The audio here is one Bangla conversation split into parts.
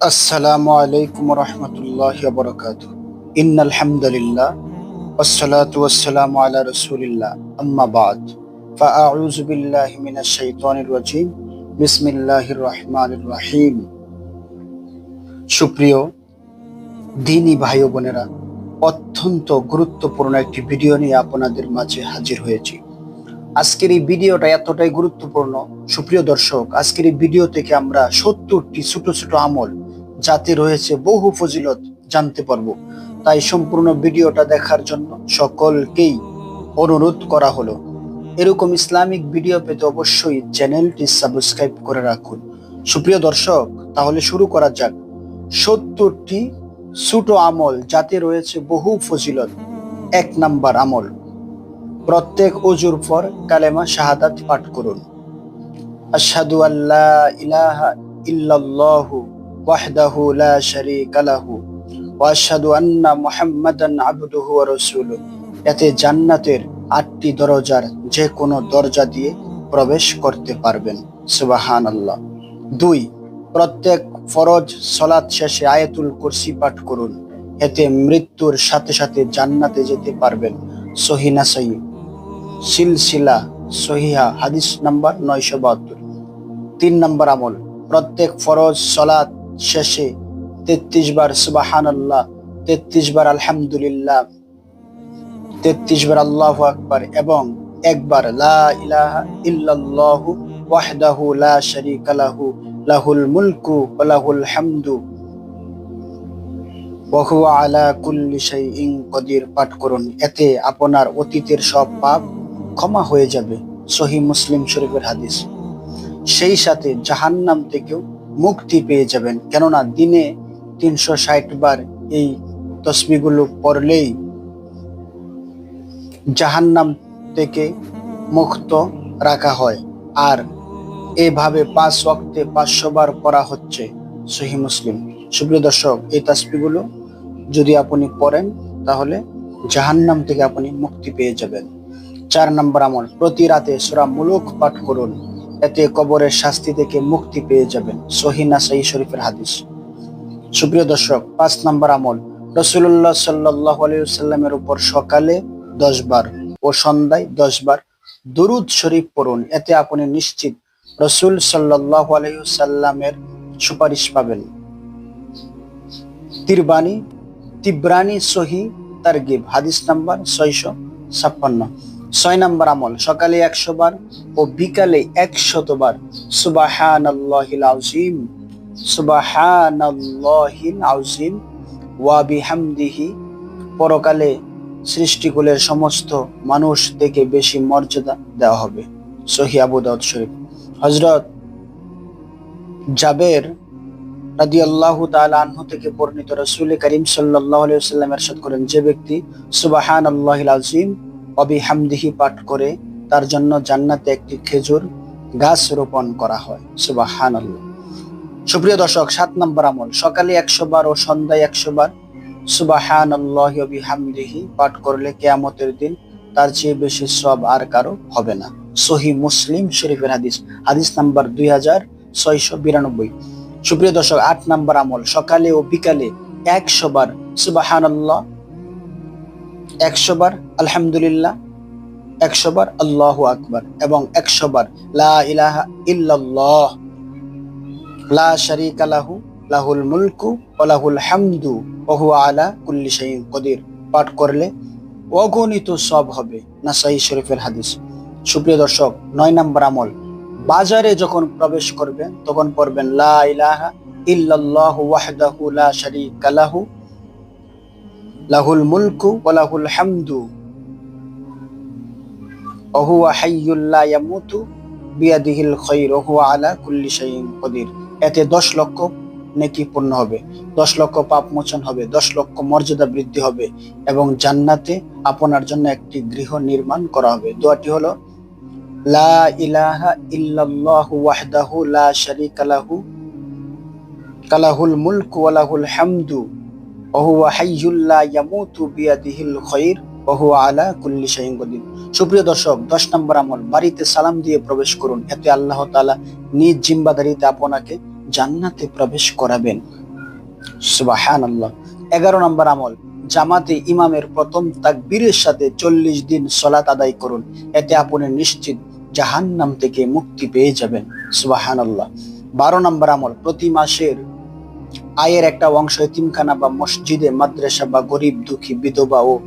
আসসালামু আলাইকুম রহমতুল্লাহ বরকাত ইন্নাল হামদুলিল্লাহ والصلاة والسلام على رسول الله أما بعد فأعوذ بالله من الشيطان الرجيم بسم الله الرحمن الرحيم সুপ্রিয় দিনী ভাই ও বোনেরা অত্যন্ত গুরুত্বপূর্ণ একটি ভিডিও নিয়ে আপনাদের মাঝে হাজির হয়েছি আজকের এই ভিডিওটা এতটাই গুরুত্বপূর্ণ সুপ্রিয় দর্শক আজকের এই ভিডিও থেকে আমরা সত্তরটি ছোট ছোট আমল যাতে রয়েছে, বহু ফজিলত জানতে পারব। তাই সম্পূর্ণ ভিডিওটা দেখার জন্য সকলকেই অনুরোধ করা হলো। এরকম ইসলামিক ভিডিও পেতে অবশ্যই চ্যানেলটি সাবস্ক্রাইব করে রাখুন। সুপ্রিয় দর্শক, তাহলে শুরু করা যাক। সত্তরটি ছোট আমল যাতে রয়েছে বহু ফজিলত। এক নাম্বার আমল, প্রত্যেক অজুর পর কালেমা শাহাদাত পাঠ করুন। আশহাদু আল্লা ইলাহা ইল্লাল্লাহু লা শারীকা লাহু ওয়া আশহাদু আন্না মুহাম্মাদান আবদুহু ওয়া এতে জান্নাতের আটটি দরজার যে কোনো দরজা দিয়ে প্রবেশ করতে পারবেন। সুবহানাল্লাহ। দুই, প্রত্যেক ফরজ সলাৎ শেষে আয়াতুল কুরসি পাঠ করুন। এতে মৃত্যুর সাথে সাথে জান্নাতে যেতে পারবেন। সহিনা সহি? সিলসিলা সহিহা হাদিস নাম্বার নয়শো বাহাত্তর। তিন নম্বর আমল, প্রত্যেক ফরজ সলাৎ শেষে তেত্রিশ বার সুবাহান আল্লাহ তেত্রিশ বার আলহামদুলিল্লাহ, তেত্রিশ বার আল্লাহ আকবার এবং একবার লা ইলাহা ইল্লাল্লাহু ওয়াহদাহু লা শারীকা লাহু, লাহুল মুলকু লাহুল হামদু ওয়া আলা কুল্লি শাইইন কদির। পাঠ করুন, এতে আপনার অতীতের সব পাপ ক্ষমা হয়ে যাবে। সহি মুসলিম শরীফের হাদিস। সেই সাথে জাহান্নাম থেকেও মুক্তি পেয়ে যাবেন। কেননা দিনে তিনশো ষাট বার এই তসবিগুলো পড়লেই জাহান্নাম থেকে মুক্ত রাখা হয়। আর এভাবে পাঁচ ওয়াক্তে পাঁচশো বার পড়া হচ্ছে সহি মুসলিম। সুপ্রিয় দর্শক, এই তাসবিগুলো যদি আপনি পড়েন, তাহলে জাহান্নাম থেকে আপনি মুক্তি পেয়ে যাবেন। চার নম্বর আমল, প্রতি রাতে সুরা মুলুক পাঠ করুন। এতে কবরের শাস্তি থেকে মুক্তি পেয়ে যাবেন। সহিনা সাই শরীফের হাদিস। সুপ্রিয় দর্শক, পাঁচ নম্বর আমল। রসুল্লাহ সাল্লাহ আলাইসাল্লামের উপর সকালে দশ বার ও সন্ধ্যায় দশ বার দুরুদ শরীফ পড়ুন। এতে আপনি নিশ্চিত রসুল সাল্লাহ আলাইসাল্লামের সুপারিশ পাবেন। তিরবানি, তিব্রানি সহি তারগিব। হাদিস নাম্বার ছয়শো ছাপ্পান্ন। ছয় নম্বর আমল, সকালে একশো বার ও বিকালে একশত বার। সুবাহান আউজিম সুবাহান আউজিম ওয়া বিহামদিহি, পরকালে সৃষ্টিকুলের সমস্ত মানুষ থেকে বেশি মর্যাদা দেওয়া হবে। সহি আবু দাউদ শরীফ। হজরত জাবের রাদি আল্লাহ আনহু থেকে বর্ণিত রসুল করিম সাল্লাহ সাল্লাম এরশাদ করেন, যে ব্যক্তি সুবাহান আল্লাহ আজিম অবি হামদিহি পাঠ করে তার জন্য জান্নাতে একটি খেজুর গাছ রোপণ করা হয়। সুবাহান সুপ্রিয় দর্শক, সাত নম্বর আমল। সকালে একশো বার ও সন্ধ্যায় একশো বার সুবাহান পাঠ করলে কেয়ামতের দিন তার চেয়ে বেশি সব আর কারও হবে না। সহি মুসলিম শরীফের হাদিস হাদিস নাম্বার দুই হাজার ছয়শো বিরানব্বই। সুপ্রিয় দর্শক, আট নাম্বার আমল। সকালে ও বিকালে একশো বার সুবাহান আল্লাহ একশো বার আলহামদুলিল্লাহ, একশো বার আল্লাহ আকবর এবং একশো বার লা ইলাহা ইল্লাল্লাহ, লা লাহু, লাহুল মুলকু ওয়া লাহুল হামদু ওয়া হুয়া আলা কুল্লি শাইইন কদির। পাঠ করলে অগণিত সব হবে নাসাই শরীফের হাদিস। সুপ্রিয় দর্শক, নয় নম্বর আমল, বাজারে যখন প্রবেশ করবেন, তখন পড়বেন লা ইলাহা ওয়াহদাহু লা লাহু লাহুল মুলকু ওয়া লাহুল হামদু। ওয়া হুয়া হাইয়্যুল লা ইয়ামুতু বিয়াদিহিল খায়র ওয়া আলা কুল্লি শাইইন কদির। এতে 10 লক্ষ নেকি পূর্ণ হবে 10 লক্ষ পাপ মোচন হবে 10 লক্ষ মর্যাদা বৃদ্ধি হবে এবং জান্নাতে আপনার জন্য একটি গৃহ নির্মাণ করা হবে। দোয়াটি হলো, লা ইলাহা ইল্লাল্লাহু ওয়াহদাহু লা শারীকা লাহু, কালাহুল মুলকু ওয়া লাহুল হামদু। ওয়া হুয়া হাইয়্যুল লা ইয়ামুতু বিয়াদিহিল খায়র ওয়া আলা সুপ্রিয় দর্শক 10 নম্বর আমল, বাড়িতে সালাম দিয়ে প্রবেশ করুন। এতে আল্লাহ তাআলা নিজ জিম্মাদারিতে আপনাকে জান্নাতে প্রবেশ করাবেন। সুবাহান এগারো নম্বর আমল, জামাতে ইমামের প্রথম তাকবীরের সাথে চল্লিশ দিন সলাত আদায় করুন। এতে আপনি নিশ্চিত জাহান্নাম থেকে মুক্তি পেয়ে যাবেন। সুবাহান বারো নম্বর আমল, প্রতি মাসের আয়ের একটা অংশ এতিমখানা বা মসজিদে, মাদ্রাসা বা গরিব, দুঃখী, বিধবা ও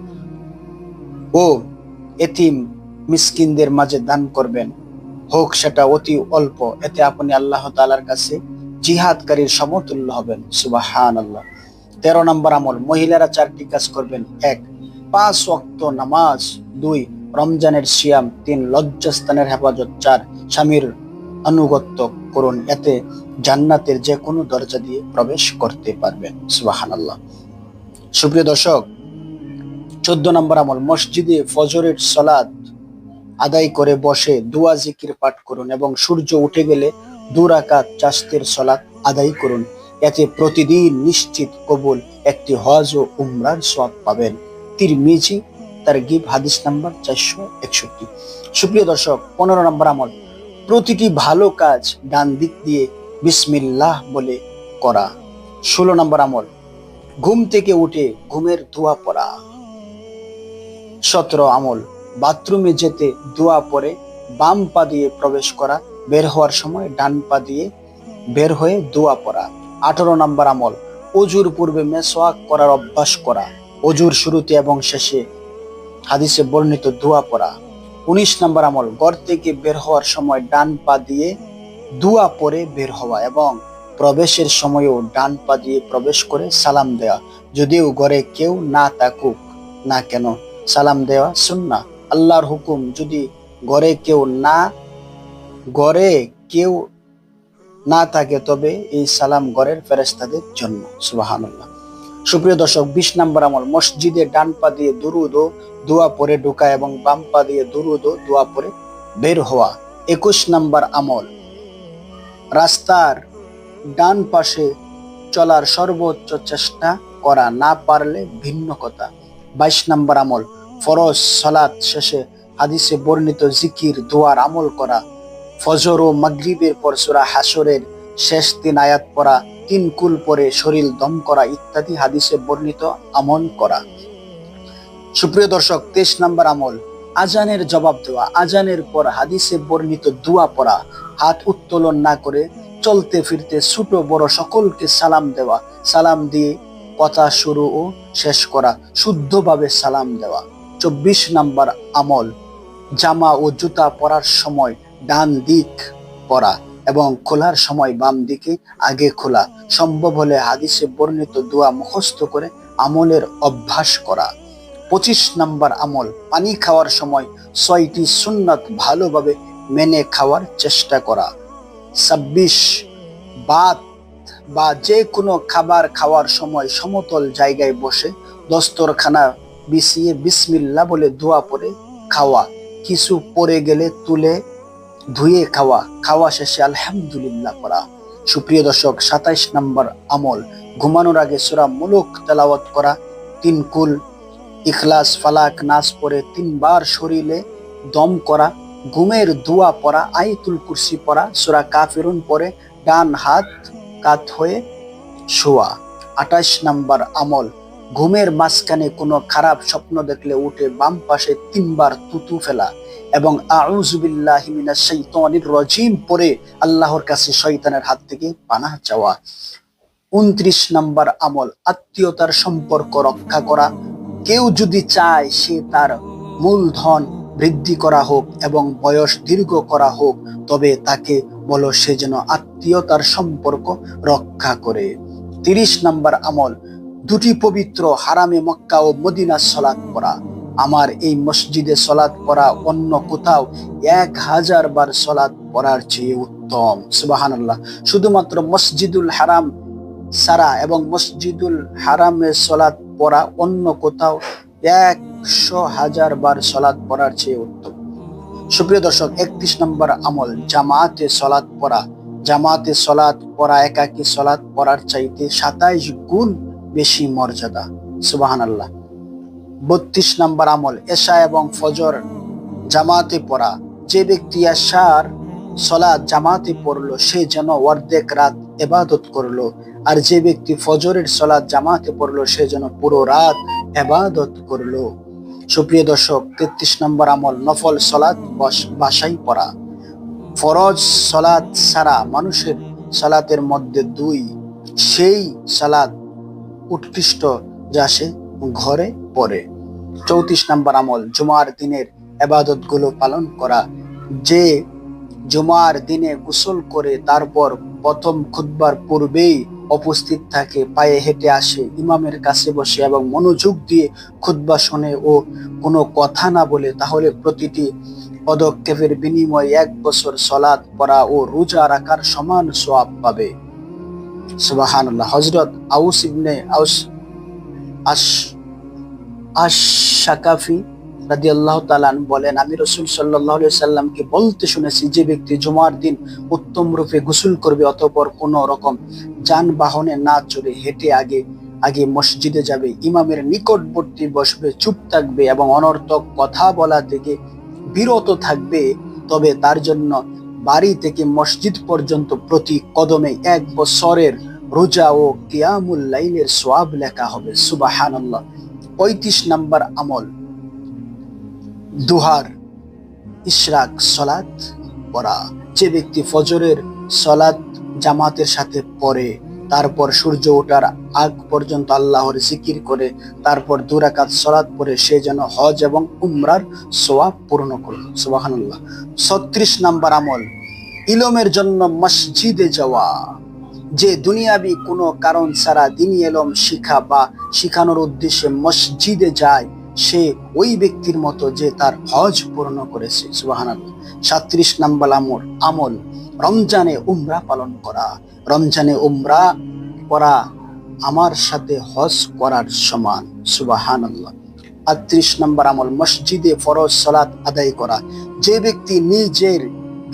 ও এতিম মিসকিনদের মাঝে দান করবেন। হোক সেটা অতি অল্প, এতে আপনি আল্লাহ তালার কাছে জিহাদকারীর সমতুল্য হবেন। সুবাহান আল্লাহ তেরো নম্বর আমল, মহিলারা চারটি কাজ করবেন। এক, পাঁচ ওয়াক্ত নামাজ। দুই, রমজানের সিয়াম। তিন, লজ্জাস্থানের হেফাজত। চার, স্বামীর আনুগত্য। করুন এতে জান্নাতের যে কোনো দরজা দিয়ে প্রবেশ করতে পারবেন সুবাহান আল্লাহ সুপ্রিয় দর্শক, চোদ্দ নম্বর আমল, মসজিদে ফজরের সলাদ আদায় করে বসে দুয়া জিকির পাঠ করুন এবং সূর্য উঠে গেলে দুরাকাত চাস্তের সলাৎ আদায় করুন। এতে প্রতিদিন নিশ্চিত কবুল একটি হজ ও উমরার সব পাবেন। তিরমিজি তার গিব হাদিস নাম্বার চারশো একষট্টি। সুপ্রিয় দর্শক, পনেরো নম্বর আমল প্রতিটি ভালো কাজ ডান দিক দিয়ে বিসমিল্লাহ বলে করা। ষোলো নম্বর আমল, ঘুম থেকে উঠে ঘুমের ধোয়া পড়া। সতেরো আমল, বাথরুমে যেতে দোয়া পরে বাম পা দিয়ে প্রবেশ করা, বের হওয়ার সময় ডান পা দিয়ে বের হয়ে দোয়া পড়া। আঠারো নম্বর আমল, অজুর পূর্বে মেসোয়াক করার অভ্যাস করা। অজুর শুরুতে এবং শেষে হাদিসে বর্ণিত দোয়া পড়া। উনিশ নম্বর আমল, ঘর থেকে বের হওয়ার সময় ডান পা দিয়ে দুয়া পরে বের হওয়া এবং প্রবেশের সময়ও ডান পা দিয়ে প্রবেশ করে সালাম দেওয়া। যদিও ঘরে কেউ না থাকুক, না কেন? সালাম দেওয়া সুন্না আল্লাহর হুকুম, যদি ঘরে কেউ না, ঘরে কেউ না থাকে, তবে এই সালাম ঘরের ফেরেস্তাদের জন্য। সুবাহানুল্লাহ। সুপ্রিয় দর্শক, বিশ নম্বর আমল, মসজিদে ডান পা দিয়ে দুরুদ ও দোয়া পরে ঢোকা এবং বাম পা দিয়ে দুরুদ ও দোয়া পরে বের হওয়া। একুশ নম্বর আমল, রাস্তার ডান পাশে চলার সর্বোচ্চ চেষ্টা করা না পারলে ভিন্ন কথা। বাইশ নম্বর আমল, ফরজ সলাৎ শেষে হাদিসে বর্ণিত জিকির, দোয়ার আমল করা। ফজর ও মাগরিবের পর সুরা হাসরের শেষ তিন আয়াত পড়া, তিন কুল পরে শরীর দম করা ইত্যাদি হাদিসে বর্ণিত আমল করা। সুপ্রিয় দর্শক, তেইশ নম্বর আমল, আজানের জবাব দেওয়া। আজানের পর হাদিসে বর্ণিত দুয়া পড়া, হাত উত্তোলন না করে চলতে ফিরতে ছোট বড় সকলকে সালাম দেওয়া, সালাম দিয়ে কথা শুরু ও শেষ করা, শুদ্ধভাবে সালাম দেওয়া। চব্বিশ নাম্বার আমল, জামা ও জুতা পরার সময় ডান দিক পরা। এবং খোলার সময় বাম দিকে আগে খোলা। সম্ভব হলে হাদিসে বর্ণিত দোয়া মুখস্থ করে আমলের অভ্যাস করা। পঁচিশ নাম্বার আমল, পানি খাওয়ার সময় ছয়টি সুন্নাত ভালোভাবে মেনে খাওয়ার চেষ্টা করা। ছাব্বিশ বাত বা যে কোনো খাবার খাওয়ার সময় সমতল জায়গায় বসে দস্তরখানা বিছিয়ে বিসমিল্লা বলে দোয়া পরে খাওয়া। কিছু পরে গেলে তুলে ধুয়ে খাওয়া খাওয়া শেষে আলহামদুলিল্লাহ করা সুপ্রিয় দর্শক, সাতাইশ নম্বর আমল। ঘুমানোর আগে সুরা মুলুক তেলাওয়াত করা, তিন কুল, ইখলাস, ফালাক, নাচ পরে তিনবার শরীরে দম করা, ঘুমের দোয়া পড়া আইতুল কুরসি পড়া, সুরা কাফেরুন পরে ডান হাত কাত হয়ে শোয়া। আঠাশ নাম্বার আমল। ঘুমের মাঝখানে কোনো খারাপ স্বপ্ন দেখলে উঠে বাম পাশে তিনবার তুতু ফেলা এবং রজিম পরে আল্লাহর কাছে শয়তানের হাত থেকে পানাহ চাওয়া। উনত্রিশ নাম্বার আমল, আত্মীয়তার সম্পর্ক রক্ষা করা। কেউ যদি চায় সে তার মূলধন বৃদ্ধি করা হোক এবং বয়স দীর্ঘ করা হোক, তবে তাকে বলো সে যেন আত্মীয়তার সম্পর্ক রক্ষা করে। তিরিশ নাম্বার আমল দুটি পবিত্র হারামে মক্কা ও মদিনা সলাদ পড়া। আমার এই মসজিদে সলাদ পড়া অন্য কোথাও এক হাজার বার সলাদ পড়ার চেয়ে উত্তম। সুবাহান শুধুমাত্র মসজিদুল হারাম সারা এবং মসজিদুল হারামে সলাদ পড়া অন্য কোথাও একশো হাজার বার সলাদ পড়ার চেয়ে উত্তম। সুপ্রিয় দর্শক, একত্রিশ নম্বর আমল, জামাতে সলাদ পড়া। জামাতে সলাদ পড়া, একাকি সলাদ পড়ার চাইতে সাতাইশ গুণ বেশি মর্যাদা। সুবাহান আল্লাহ বত্রিশ নম্বর আমল, এশা এবং ফজর জামাতে পড়া। যে ব্যক্তি এশার সলাৎ জামাতে পড়ল, সে যেন অর্ধেক রাত এবাদত করল। আর যে ব্যক্তি ফজরের সলাদ জামাতে পড়ল, সে যেন পুরো রাত এবাদত করল। সুপ্রিয় দর্শক, তেত্রিশ নম্বর আমল, নফল সলাদ বাসাই পড়া। ফরজ সলাদ ছাড়া মানুষের সালাতের মধ্যে দুই, সেই সালাদ উৎকৃষ্ট যা সে ঘরে পড়ে। চৌত্রিশ নম্বর আমল, জুমার দিনের এবাদতগুলো পালন করা। যে জুমার দিনে গোসল করে তারপর প্রথম খুতবার পূর্বেই উপস্থিত থাকে, পায়ে হেঁটে আসে, ইমামের কাছে বসে এবং মনোযোগ দিয়ে খুতবা শোনে ও কোনো কথা না বলে, তাহলে প্রতিটি পদক্ষেপের বিনিময়ে এক বছর সলাদ পড়া ও রোজা রাখার সমান সোয়াব পাবে। সুবাহানুল্লাহ। হজরত আউস ইবনে আউস রাদি আল্লাহ তালান বলেন, আমি রসুল সাল্লাহ সাল্লামকে বলতে শুনেছি, যে ব্যক্তি জুমার দিন উত্তম রূপে গোসল করবে অতপর কোন রকম যানবাহনে না চড়ে হেঁটে আগে আগে মসজিদে যাবে, ইমামের নিকটবর্তী বসবে, চুপ থাকবে এবং অনর্থক কথা বলা থেকে বিরত থাকবে, তবে তার জন্য বাড়ি থেকে মসজিদ পর্যন্ত প্রতি কদমে এক বছরের রোজা ও কিয়ামুল লাইলের সোয়াব লেখা হবে সুবাহান পঁয়ত্রিশ নম্বর আমল, দুহার, ইশরাক সলাত পড়া। যে ব্যক্তি ফজরের সলাত জামাতের সাথে পড়ে তারপর সূর্য ওঠার আগ পর্যন্ত আল্লাহর জিকির করে তারপর দুরাকাত সলাৎ পরে সে যেন হজ এবং উমরার সোয়াব পূর্ণ করল। সুবাহান্লাহ ছত্রিশ নাম্বার আমল, ইলমের জন্য মসজিদে যাওয়া। যে দুনিয়াবি কোনো কারণ ছাড়া দিনী এলম শিখা বা শিখানোর উদ্দেশ্যে মসজিদে যায়, সে ওই ব্যক্তির মতো যে তার হজ পূর্ণ করেছে। সুবাহান সাত্রিশ নাম্বার আমল আমল। রমজানে উমরা পালন করা, রমজানে উমরা করা আমার সাথে হজ করার সমান সুবাহান আটত্রিশ নম্বর আমল, মসজিদে ফরজ সালাত আদায় করা। যে ব্যক্তি নিজের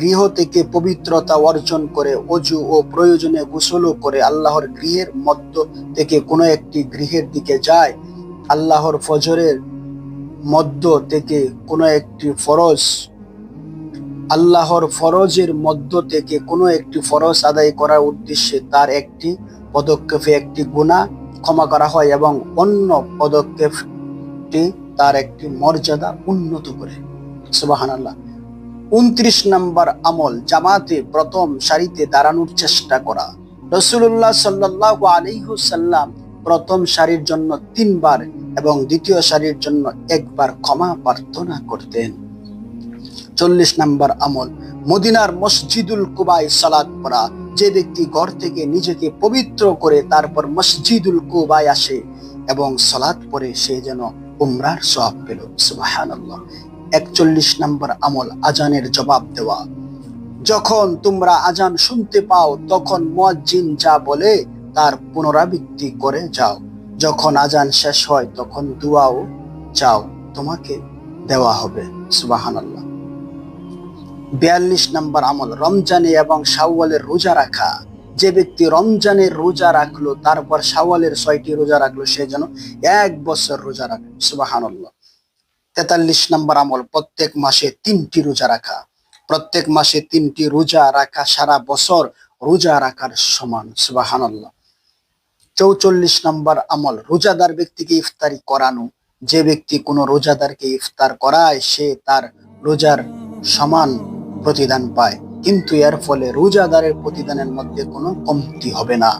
গৃহ থেকে পবিত্রতা অর্জন করে, অজু ও প্রয়োজনে গোসলও করে আল্লাহর গৃহের মধ্য থেকে কোনো একটি গৃহের দিকে যায়, আল্লাহর ফজরের মধ্য থেকে কোনো একটি ফরজ আল্লাহর ফরজের মধ্য থেকে কোনো একটি ফরজ আদায় করার উদ্দেশ্যে তার একটি পদক্ষেপে একটি গুণা ক্ষমা করা হয় এবং অন্য পদক্ষেপটি তার একটি মর্যাদা উন্নত করে। সুবাহান আল্লাহ উনত্রিশ নম্বর আমল, জামাতে প্রথম সারিতে দাঁড়ানোর চেষ্টা করা। রসুল্লাহ সাল্লাহ আলিহুসাল্লাম প্রথম সারির জন্য তিনবার এবং দ্বিতীয় সারির জন্য একবার ক্ষমা প্রার্থনা করতেন। চল্লিশ নম্বর আমল। মদিনার মসজিদুল কুবাই সালাদ পড়া। যে ব্যক্তি ঘর থেকে নিজেকে পবিত্র করে তারপর মসজিদুল কুবাই আসে এবং সালাদ পরে সে যেন উমরার সব পেল। সুবাহান একচল্লিশ নম্বর আমল, আজানের জবাব দেওয়া। যখন তোমরা আজান শুনতে পাও, তখন মুয়াজ্জিন যা বলে তার পুনরাবৃত্তি করে যাও। যখন আজান শেষ হয়, তখন দুয়াও চাও, তোমাকে দেওয়া হবে। সুবাহান আল্লাহ বিয়াল্লিশ নম্বর আমল, রমজানে এবং শাওয়ালের রোজা রাখা। যে ব্যক্তি রমজানের রোজা রাখল, তারপর শাওয়ালের ছয়টি রোজা রাখল, সে যেন এক বছর রোজা রাখল সুবাহান্লাহ তেতাল্লিশ নম্বর আমল, প্রত্যেক মাসে তিনটি রোজা রাখা। প্রত্যেক মাসে তিনটি রোজা রাখা, সারা বছর রোজা রাখার সমান। সুবাহান্লাহ চৌচল্লিশ নম্বর আমল, রোজাদার ব্যক্তিকে ইফতারি করানো। যে ব্যক্তি কোনো রোজাদারকে ইফতার করায়, সে তার রোজার সমান প্রতিদান পায়। কিন্তু এর ফলে রোজাদারের প্রতিদানের মধ্যে কোনো কমতি হবে না।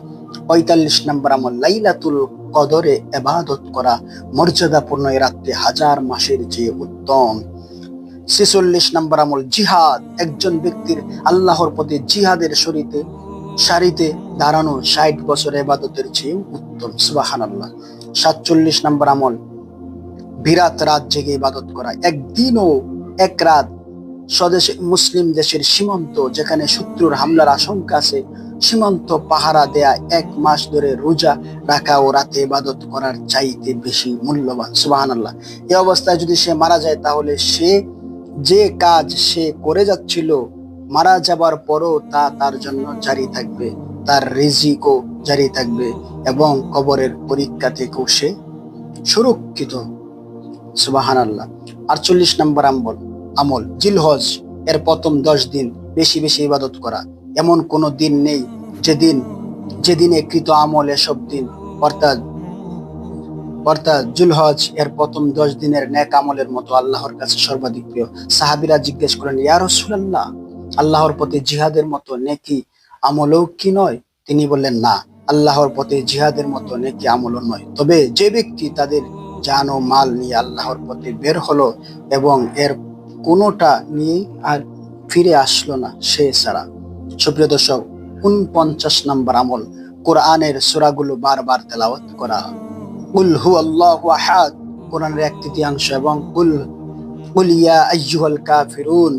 পঁয়তাল্লিশ নম্বর আমল লাইলাতুল কদরে এবাদত করা মর্যাদাপূর্ণ এ রাত্রে হাজার মাসের চেয়ে উত্তম। ছেচল্লিশ নম্বর আমল জিহাদ, একজন ব্যক্তির আল্লাহর প্রতি জিহাদের শরীতে, সারিতে দাঁড়ানো ষাট বছর এবাদতের চেয়ে উত্তম। সুবাহান আল্লাহ সাতচল্লিশ নম্বর আমল বিরাট রাত জেগে ইবাদত করা। একদিনও এক রাত স্বদেশ মুসলিম দেশের সীমান্ত যেখানে শত্রুর হামলার আশঙ্কা আছে, সীমান্ত পাহারা দেয়া এক মাস ধরে রোজা রাখা ও রাতে ইবাদত করার চাইতে বেশি মূল্যবান। সুবাহান আল্লাহ এই অবস্থায় যদি সে মারা যায়, তাহলে সে যে কাজ সে করে যাচ্ছিল, মারা যাবার পরও তা তার জন্য জারি থাকবে, তার রিজিকও জারি থাকবে এবং কবরের পরীক্ষা থেকেও সে সুরক্ষিত। সুবাহান আল্লাহ আটচল্লিশ নম্বর আমল আমল। জিলহজ এর প্রথম দশ দিন বেশি বেশি ইবাদত করা। এমন কোনো দিন নেই যেদিন, যেদিনে কৃত আমল এসব দিন। অর্থাৎ অর্থাৎ জুলহজ এর প্রথম দশ দিনের ন্যাক আমলের মতো আল্লাহর কাছে সর্বাধিক প্রিয়। সাহাবিরা জিজ্ঞেস করেন, ইয়া রসুলাল্লাহ, আল্লাহর প্রতি জিহাদের মতো নেকি আমলও কি নয়? তিনি বললেন, না, আল্লাহর পথে জিহাদের মতো নেকি আমলও নয়। তবে যে ব্যক্তি তাদের জান ও মাল নিয়ে আল্লাহর পথে বের হলো এবং এর কোনোটা নিয়ে আর ফিরে আসলো না সে ছাড়া সুপ্রিয় দর্শক, উনপঞ্চাশ নম্বর আমল, কোরআনের সূরাগুলো বারবার তেলাওয়াত করা। কুল হু আল্লাহ আহাদ, কোরআনের এক তৃতীয়াংশ এবং কুল কুল ইয়া আইয়ুহাল কাফিরুন,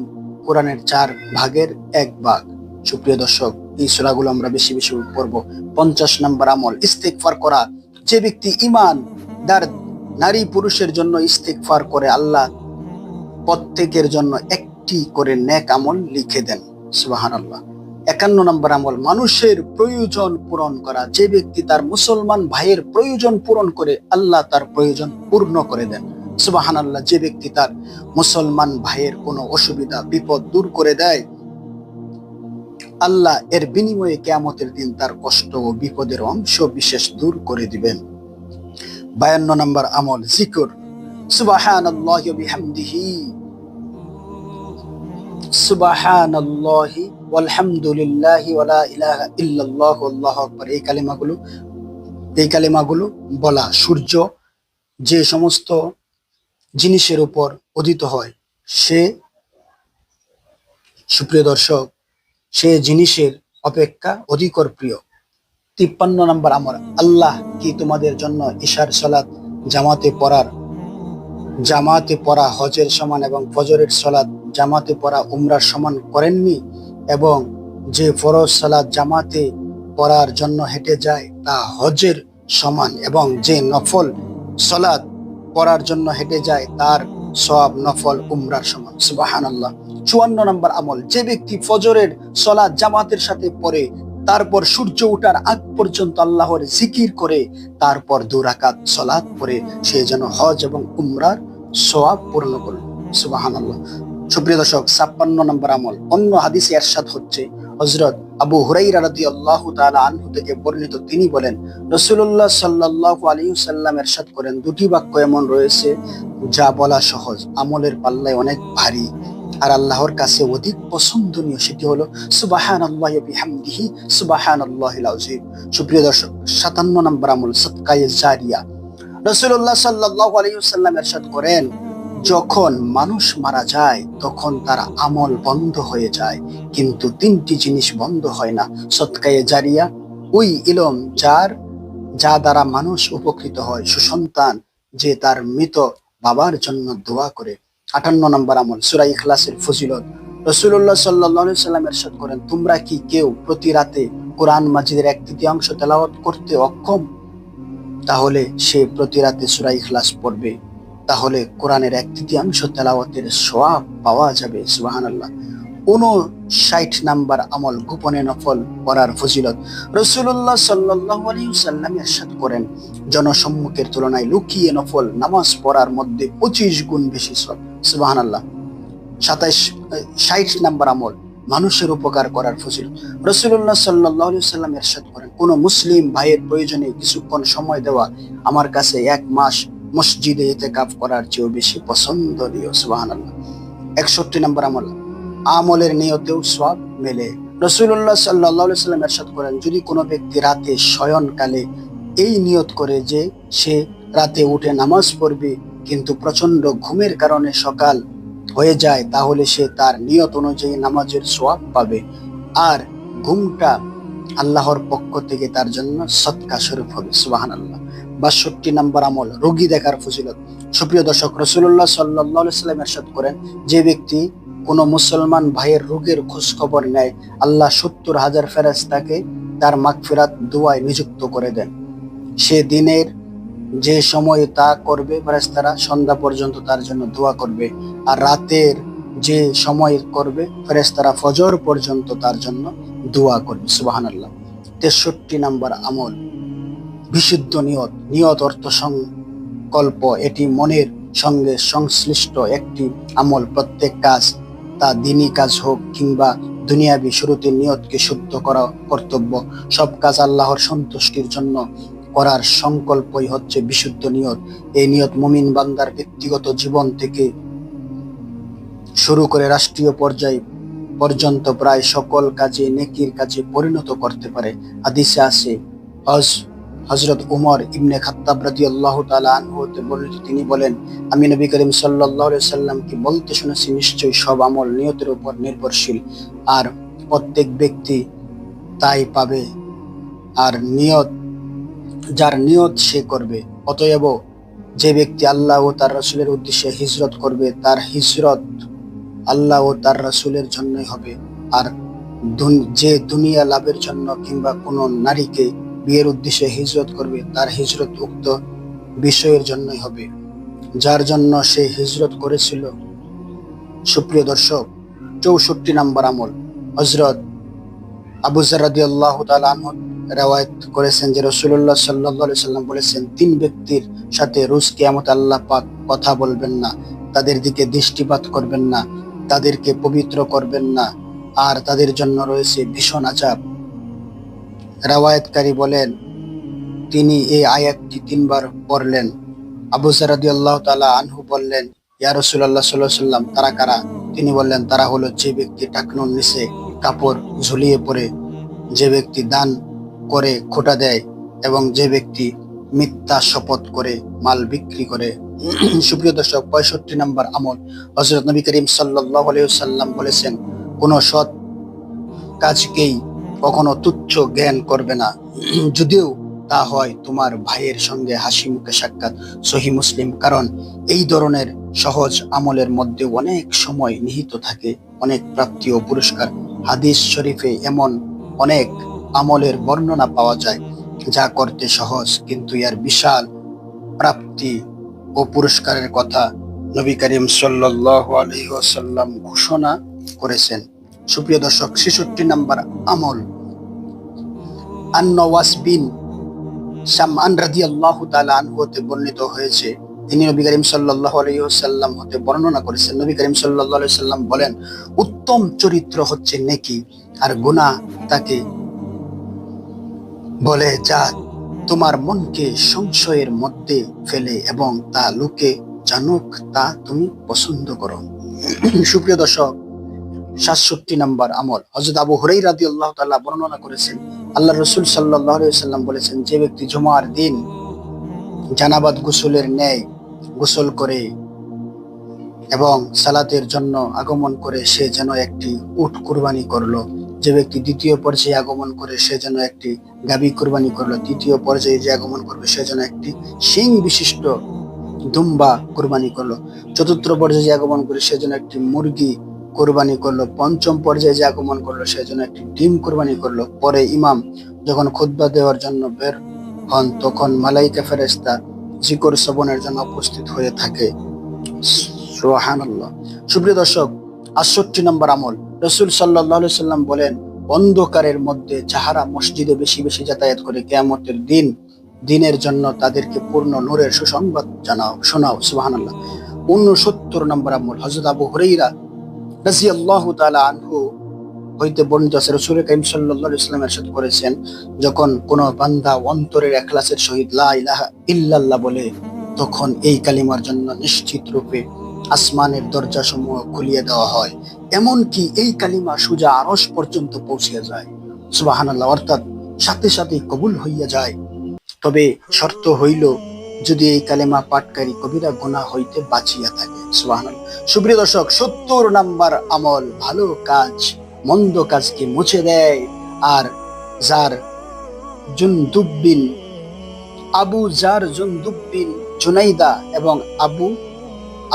কোরআনের চার ভাগের এক ভাগ। সুপ্রিয় দর্শক, এই সূরাগুলো আমরা বেশি বেশি পড়ব। পঞ্চাশ নম্বর আমল, ইস্তেগফার করা। যে ব্যক্তি ইমান দার নারী পুরুষের জন্য ইস্তেগফার করে আল্লাহ প্রত্যেকের জন্য একটি করে নেক আমল লিখে দেন। সুবহানাল্লাহ। একান্ন নম্বর আমল, মানুষের প্রয়োজন পূরণ করা। যে ব্যক্তি তার মুসলমান ভাইয়ের প্রয়োজন পূরণ করে, আল্লাহ তার প্রয়োজন পূর্ণ করে দেন। সুবাহান আল্লাহ যে ব্যক্তি তার মুসলমান ভাইয়ের কোনো অসুবিধা, বিপদ দূর করে দেয়, আল্লাহ এর বিনিময়ে কেয়ামতের দিন তার কষ্ট ও বিপদের অংশ বিশেষ দূর করে দিবেন। বায়ান্ন নম্বর আমল, জিকর। সুবাহান আল্লাহ বিহামদিহি। সুবাহানাল্লাহি ওয়ালা ইলাহা ইল্লাল্লাহু, আল্লাহু আকবার। এই কালিমাগুলো এই কালিমাগুলো বলা সূর্য যে সমস্ত জিনিসের উপর উদিত হয়, সে সুপ্রিয় দর্শক, সে জিনিসের অপেক্ষা অধিকর প্রিয়। তিপ্পান্ন নম্বর আমর আল্লাহ কি তোমাদের জন্য ঈশার সলাৎ জামাতে পড়ার জামাতে পড়া হজের সমান এবং ফজরের সলাৎ জামাতে পড়া উমরার সমান করেননি এবং যে ফরজ সালাত জামাতে পড়ার জন্য হেঁটে যায় তা হজের সমান এবং যে নফল সলাৎ পড়ার জন্য হেঁটে যায় তার সব নফল উমরার সমান। সুবাহান চুয়ান্ন নম্বর আমল। যে ব্যক্তি ফজরের সলাদ জামাতের সাথে পড়ে তারপর সূর্য ওঠার আগ পর্যন্ত আল্লাহর জিকির করে তারপর দুরাকাত সলাৎ পরে সে যেন হজ এবং উমরার সোয়াব পূর্ণ করল। সুবাহান আল্লাহ সুপ্রিয় দর্শক, ছাপ্পান্ন নম্বর আমল। অন্য হাদিসে এরশাদ হচ্ছে হজরত আবু হুরাইরা রাদিয়াল্লাহু তাআলা আনহু থেকে বর্ণিত। তিনি বলেন, রাসূলুল্লাহ সাল্লাল্লাহু আলাইহি সাল্লাম এরশাদ করেন, দুটি বাক্য এমন রয়েছে, যা বলা সহজ, আমলের পাল্লায় অনেক ভারী আর আল্লাহর কাছে অধিক পছন্দনীয় সেটি হলো, সুবাহানাল্লাহি বিহামদিহি, সুবাহানাল্লাহিল আযীম। সুপ্রিয় দর্শক 57 নম্বর আমল সদকায়ে জারিয়া। রাসূলুল্লাহ সাল্লাল্লাহু আলাইহি সাল্লাম এরশাদ করেন, যখন মানুষ মারা যায়, তখন তার আমল বন্ধ হয়ে যায়, কিন্তু তিনটি জিনিস বন্ধ হয় না। সৎকায়ে জারিয়া, ওই ইলম যার, যা দ্বারা মানুষ উপকৃত হয়, সুসন্তান, যে তার মৃত বাবার জন্য দোয়া করে। আটান্ন নম্বর আমল সুরাই ইখলাসের ফজিলত। রসুল্লাহ সাল্লাহ সাল্লাম এরশাদ করেন, তোমরা কি কেউ প্রতি রাতে কোরআন মাজিদের এক তৃতীয়াংশ তেলাওয়াত করতে অক্ষম? তাহলে সে প্রতি রাতে সুরাই ইখলাস পড়বে। তাহলে কোরআনের এক তৃতীয়াংশ তেলাওয়াতের সোয়াব পাওয়া যাবে। সুবাহান আল্লাহ ষাট নাম্বার আমল, গোপনে নফল পড়ার ফজিলত। রসুল্লাহ সাল্লাহ সাল্লাম এরশাদ করেন, জনসম্মুখের তুলনায় লুকিয়ে নফল নামাজ পড়ার মধ্যে পঁচিশ গুণ বেশি সব সুবাহান আল্লাহ সাতাইশ, ষাট নাম্বার আমল, মানুষের উপকার করার ফজিল রসুল্লাহ সাল্লাহ সাল্লাম এরশাদ করেন, কোন মুসলিম ভাইয়ের প্রয়োজনে কিছুক্ষণ সময় দেওয়া আমার কাছে এক মাস মসজিদে এতে কাপ করার চেয়েও বেশি পছন্দনীয় সুবাহান আল্লাহ একষট্টি নম্বর আমল, আমলের নিয়তেও সব মেলে। রসুল্লাহ সাল্লাহ সাল্লাম এরশাদ করেন, যদি কোনো ব্যক্তি রাতে শয়নকালে এই নিয়ত করে যে সে রাতে উঠে নামাজ পড়বে কিন্তু প্রচণ্ড ঘুমের কারণে সকাল হয়ে যায়, তাহলে সে তার নিয়ত অনুযায়ী নামাজের সোয়াব পাবে। আর ঘুমটা আল্লাহর পক্ষ থেকে তার জন্য সৎকা স্বরূপ হবে সুবাহান আল্লাহ বাষট্টি নম্বর আমল, রোগী দেখার ফজিলত। সুপ্রিয় দর্শক রসুল্লাহ সাল্লাহ সাল্লাম এরশাদ করেন, যে ব্যক্তি কোনো মুসলমান ভাইয়ের রোগের খোঁজ খবর নেয়, আল্লাহ সত্তর হাজার ফেরাজ ফেরাস্তাকে তার মাগফিরাত, দোয়ায় নিযুক্ত করে দেন। সে দিনের যে সময় তা করবে ফেরেস্তারা সন্ধ্যা পর্যন্ত তার জন্য দোয়া করবে। আর রাতের যে সময় করবে ফেরেস্তারা ফজর পর্যন্ত তার জন্য দোয়া করবে। সুবাহান আল্লাহ তেষট্টি নাম্বার আমল। বিশুদ্ধ নিয়ত। নিয়ত অর্থ সংকল্প। এটি মনের সঙ্গে সংশ্লিষ্ট একটি আমল। প্রত্যেক কাজ তা দিনী কাজ হোক কিংবা দুনিয়াবি শুরুতে নিয়তকে শুদ্ধ করা কর্তব্য। সব কাজ আল্লাহর সন্তুষ্টির জন্য করার সংকল্পই হচ্ছে বিশুদ্ধ নিয়ত। এই নিয়ত মুমিন বান্দার ব্যক্তিগত জীবন থেকে শুরু করে রাষ্ট্রীয় পর্যায়ে পর্যন্ত প্রায় সকল কাজে, নেকির কাজে পরিণত করতে পারে। হাদিসে আছে, হজ হজরত উমর ইবনে খাত্তাব তাআলা আনহু হতে বর্ণিত তিনি বলেন, আমি নবী করিম আলাইহি সাল্লামকে বলতে শুনেছি, নিশ্চয়ই সব আমল নিয়তের উপর নির্ভরশীল। আর প্রত্যেক ব্যক্তি তাই পাবে। আর নিয়ত যার নিয়ত সে করবে। অতএব যে ব্যক্তি আল্লাহ ও তার রাসূলের উদ্দেশ্যে হিজরত করবে, তার হিজরত আল্লাহ ও তার রাসূলের জন্যই হবে। আর যে দুনিয়া লাভের জন্য কিংবা কোনো নারীকে বিয়ের উদ্দেশ্যে হিজরত করবে, তার হিজরত উক্ত বিষয়ের জন্যই হবে। যার জন্য সে হিজরত করেছিল, সুপ্রিয় দর্শক, চৌষট্টি নাম্বার আমল। হজরত আবু জারাদি আল্লাহ আনহু রেওয়ায়ত করেছেন যে রসুল্লাহ সাল্লাহ সাল্লাম বলেছেন, তিন ব্যক্তির সাথে রোজ কিয়ামত আল্লাহ পাক কথা বলবেন না, তাদের দিকে দৃষ্টিপাত করবেন না, তাদেরকে পবিত্র করবেন না, আর তাদের জন্য রয়েছে ভীষণ আচাপ রাওয়ায়াতকারী বলেন, তিনি এই আয়াতটি তিনবার পড়লেন। আবু সারাদি আল্লাহ তালা আনহু বললেন, ইয়া রসুল্লাহ সাল্লাহ সাল্লাম তারা কারা? তিনি বললেন, তারা হলো যে ব্যক্তি টাকনুর নিচে কাপড় ঝুলিয়ে পড়ে যে ব্যক্তি দান করে খোটা দেয় এবং যে ব্যক্তি মিথ্যা শপথ করে, মাল বিক্রি করে, সুপ্রিয় দর্শক, পঁয়ষট্টি নম্বর আমল। হজরত নবী করিম সাল্লাম বলেছেন, কোন সৎ কাজকেই কখনো তুচ্ছ জ্ঞান করবে না। যদিও তা হয় তোমার ভাইয়ের সঙ্গে হাসি মুখে সাক্ষাৎ সহি মুসলিম, কারণ এই ধরনের সহজ আমলের মধ্যে অনেক সময় নিহিত থাকে, অনেক প্রাপ্তি ও পুরস্কার। হাদিস শরীফে এমন অনেক আমলের বর্ণনা পাওয়া যায়। যা করতে সহজ, কিন্তু এর বিশাল প্রাপ্তি ও পুরস্কারের কথা নবী করিম ওয়াসাল্লাম ঘোষণা করেছেন। সুপ্রিয় দর্শক, ছেষট্টি নাম্বার আমল। বিন সামান বর্ণিত হয়েছে। তিনি নবী করিম হতে বর্ণনা করেছেন। নবী করিম বলেন, উত্তম চরিত্র হচ্ছে নেকি, আর গুনাহ তাকে বলে যা তোমার মনকে সংশয়ের মধ্যে ফেলে এবং তা লোকে জানুক, তা তুমি পছন্দ করো। সুপ্রিয় দর্শক, সাতষট্টি নম্বর আমল। হজরত আবু হরেই রাদি আল্লাহ তাল্লাহ বর্ণনা করেছেন আল্লাহ রসুল সাল্লাহ সাল্লাম বলেছেন, যে ব্যক্তি জুমার দিন জানাবাদ গোসলের ন্যায় গোসল করে এবং সালাতের জন্য আগমন করে, সে যেন একটি উট কুরবানি করল। যে ব্যক্তি দ্বিতীয় পর্যায়ে আগমন করে, সে যেন একটি গাবি কুরবানি করল। দ্বিতীয় পর্যায়ে যে আগমন করবে, সে যেন একটি শিং বিশিষ্ট দুম্বা কুরবানি করল। চতুর্থ পর্যায়ে যে আগমন করে, সে যেন একটি মুরগি কোরবানি করল। পঞ্চম পর্যায়ে যে আগমন করল, সে যেন একটি ডিম কোরবানি করল। পরে ইমাম যখন খুতবা দেওয়ার জন্য বের হন, তখন মালাইকা ফেরেস্তা জিকর শ্রবণের জন্য উপস্থিত হয়ে থাকে। সুপ্রিয় দর্শক আটষট্টি নম্বর আমল। রসুল সাল্লাহ সাল্লাম বলেন, অন্ধকারের মধ্যে যাহারা মসজিদে বেশি বেশি যাতায়াত করে কেয়ামতের দিন, দিনের জন্য তাদেরকে পূর্ণ নূরের সুসংবাদ জানাও, শোনাও, সুবহানাল্লাহ। উনসত্তর নম্বর আমল হজরত আবু হরাইরা রাজি আল্লাহ তালা আনহু হইতে বর্ণিত আছে, রসুল কাইম সাল্লাহ ইসলাম এরশাদ করেছেন, যখন কোন বান্দা অন্তরের একলাসের সহিত লা ইলাহা ইল্লাল্লাহ বলে, তখন এই কালিমার জন্য নিশ্চিত রূপে আসমানের দরজা সমূহ খুলিয়ে দেওয়া হয়, এমনকি এই কালিমা সুজা আরস পর্যন্ত পৌঁছে যায়। সুবাহানাল্লাহ, অর্থাৎ সাথে সাথে কবুল হইয়া যায়। তবে শর্ত হইল, যদি এই কালেমা পাঠকারী কবিরা গুণা হইতে বাঁচিয়া থাকে। সুবহানাল্লাহ। সুপ্রিয় দর্শক, সত্তর নাম্বার আমল, ভালো কাজ, মন্দ কাজকে মুছে দেয়। আর যার জুনদুব্বিন আবু জার জুনদুব্বিন জুনাইদা এবং আবু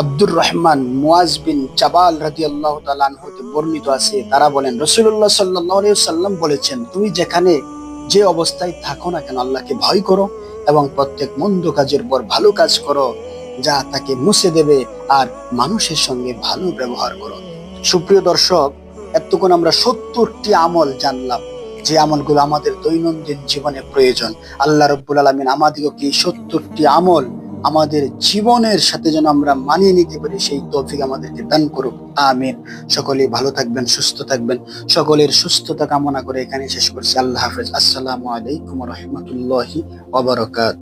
আব্দুর রহমান মুয়াজ বিন জাবাল রাদিয়াল্লাহু তাআলা হতে বর্ণিত আছে। তারা বলেন, রাসূলুল্লাহ সাল্লাল্লাহু সাল্লাম বলেছেন, তুমি যেখানে যে অবস্থায় থাকো না কেন, আল্লাহকে ভয় করো এবং প্রত্যেক মন্দ কাজের পর ভালো কাজ করো, যা তাকে মুছে দেবে আর মানুষের সঙ্গে ভালো ব্যবহার করো। সুপ্রিয় দর্শক, এতক্ষণ আমরা সত্তরটি আমল জানলাম। যে আমলগুলো আমাদের দৈনন্দিন জীবনে প্রয়োজন। আল্লাহ রব্বুল আলমিন আমাদিগকে সত্তরটি আমল আমাদের জীবনের সাথে যেন আমরা মানিয়ে নিতে পারি, সেই তৌফিক আমাদেরকে দান করুক। আমিন। সকলেই ভালো থাকবেন, সুস্থ থাকবেন। সকলের সুস্থতা কামনা করে এখানে শেষ করছি। আল্লাহ হাফেজ। আসসালামু আলাইকুম রহমতুল্লাহি ওবরাকাত